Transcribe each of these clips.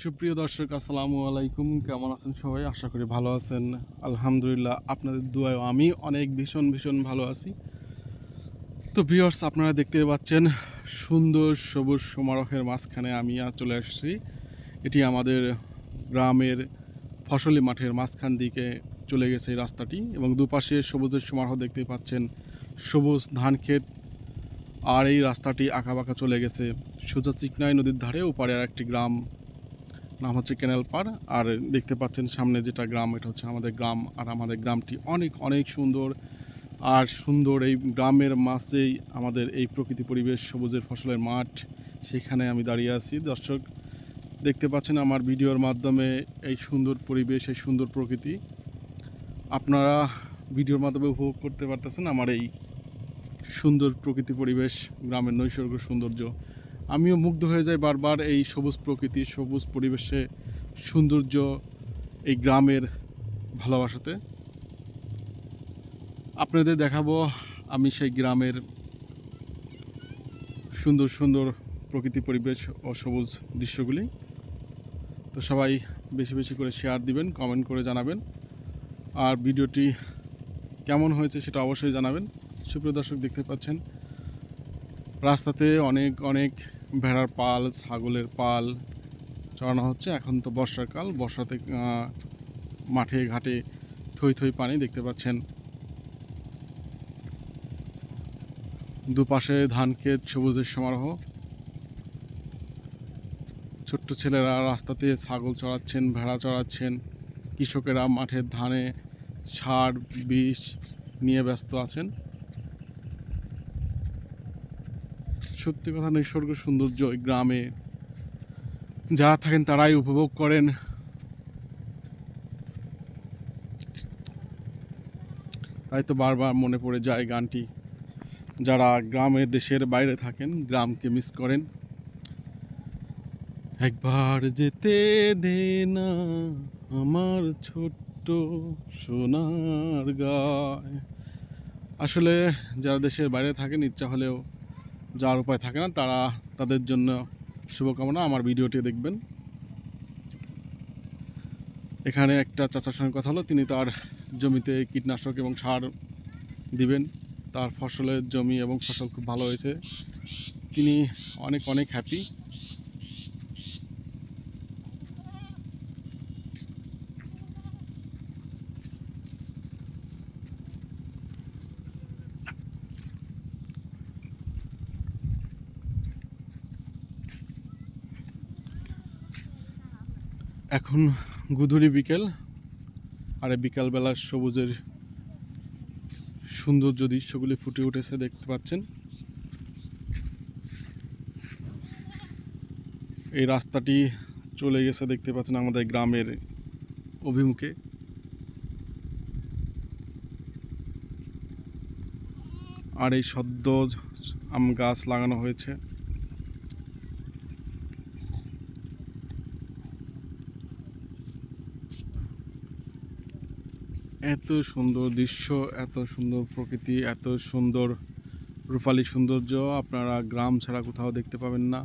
সুপ্রিয় দর্শক, আসসালামু আলাইকুম। কেমন আছেন সবাই? আশা করি ভালো আছেন। আলহামদুলিল্লাহ, আপনাদের দুয়ায় আমি অনেক ভীষণ ভীষণ ভালো আছি। তো ভিউয়ার্স আপনারা দেখতে পাচ্ছেন সুন্দর সবুজ সমারোহের মাঝখানে আমি চলে আসছি এটি আমাদের গ্রামের ফসলি মাঠের মাঝখান দিকে চলে গেছে এই রাস্তাটি এবং দুপাশে সবুজের সমারোহ দেখতে পাচ্ছেন সবুজ ধান ক্ষেত। আর এই রাস্তাটি আঁকাবাঁকা চলে গেছে। সোজা চিকনাই নদীর ধারে, ওপারে আর একটি গ্রাম। নাম হচ্ছে ক্যানেল পার আর দেখতে পাচ্ছেন সামনে যেটা গ্রাম, এটা হচ্ছে আমাদের গ্রাম। আর আমাদের গ্রামটি অনেক অনেক সুন্দর। আর সুন্দর এই গ্রামের মাঝেই আমাদের এই প্রকৃতি পরিবেশ, সবুজের ফসলের মাঠ। সেখানে আমি দাঁড়িয়ে আছি। দর্শক, দেখতে পাচ্ছেন আমার ভিডিওর মাধ্যমে এই সুন্দর পরিবেশ, এই সুন্দর প্রকৃতি। আপনারা ভিডিওর মাধ্যমে উপভোগ করতে পারতেছেন আমার এই সুন্দর প্রকৃতি পরিবেশ, গ্রামের নৈসর্গ সৌন্দর্য। আমিও মুগ্ধ হয়ে যাই বারবার এই সবুজ প্রকৃতি, সবুজ পরিবেশে, সৌন্দর্য এই গ্রামের ভালোবাসাতে। আপনাদের দেখাবো আমি সেই গ্রামের সুন্দর সুন্দর প্রকৃতি পরিবেশ ও সবুজ দৃশ্যগুলি। তো সবাই বেশি বেশি করে শেয়ার দিবেন কমেন্ট করে জানাবেন। আর ভিডিওটি কেমন হয়েছে সেটা অবশ্যই জানাবেন। সুপ্রিয় দর্শক দেখতে পাচ্ছেন, রাস্তাতে অনেক অনেক ভেড়ার পাল, ছাগলের পাল চড়ানো হচ্ছে। এখন তো বর্ষাকাল বর্ষাতে মাঠে, ঘাটে থই থই পানি দেখতে পাচ্ছেন। দুপাশে ধান, ক্ষেত, সবুজের সমারোহ। ছোট্ট ছেলেরা রাস্তাতে ছাগল চড়াচ্ছেন, ভেড়া চড়াচ্ছেন। কৃষকেরা মাঠের ধানে, সার, বিষ নিয়ে ব্যস্ত আছেন। সত্যি কথা, নিসর্গ সৌন্দর্য ওই গ্রামে যারা থাকেন তারাই উপভোগ করেন। তাই তো বারবার মনে পড়ে যায় গানটি। যারা গ্রামের দেশের বাইরে থাকেন, গ্রামকে মিস করেন। একবার যেতে দে না আমার ছোট্ট সোনার গায়। আসলে যারা দেশের বাইরে থাকেন, ইচ্ছা হলেও যাওয়ার উপায় থাকে না, তারা তাদের জন্য শুভকামনা। আমার ভিডিওটি দেখবেন। এখানে একটা চাচার সঙ্গে কথা হলো। তিনি তার জমিতে কীটনাশক এবং সার দিবেন। তার ফসলের জমি এবং ফসল খুব ভালো হয়েছে। তিনি অনেক অনেক হ্যাপি এখন গুধুরি বিকেল, আর বিকালবেলার সবুজের সৌন্দর্য দৃশ্যগুলি ফুটে উঠেছে, দেখতে পাচ্ছেন। এই রাস্তাটি চলে গেছে, দেখতে পাচ্ছেন আমাদের গ্রামের অভিমুখে। আর এই সদ্য আম গাছ লাগানো হয়েছে। এত সুন্দর দৃশ্য, এত সুন্দর প্রকৃতি, এত সুন্দর রূপালী সৌন্দর্য আপনারা গ্রাম ছাড়া কোথাও দেখতে পাবেন না।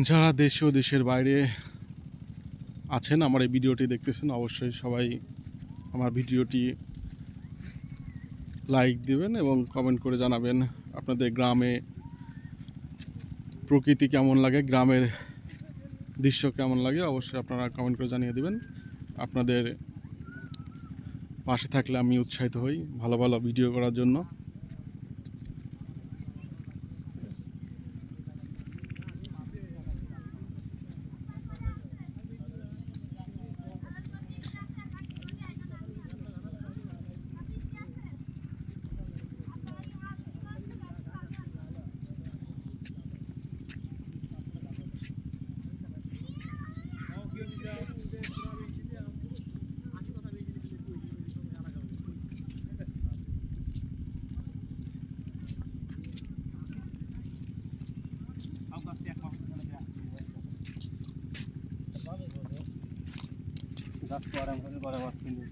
যারা দেশে ও দেশের বাইরে আছেন, আমার এই ভিডিওটি দেখতেছেন, অবশ্যই সবাই আমার ভিডিওটি লাইক দিবেন এবং কমেন্ট করে জানাবেন আপনাদের গ্রামে প্রকৃতি কেমন লাগে, গ্রামের দৃশ্য কেমন লাগে, অবশ্যই আপনারা কমেন্ট করে জানিয়ে দিবেন। আপনাদের পাশে থাকলে আমি উৎসাহিত হই ভালো ভালো ভিডিও করার জন্য। গাছ করে বরাবর কিন্তু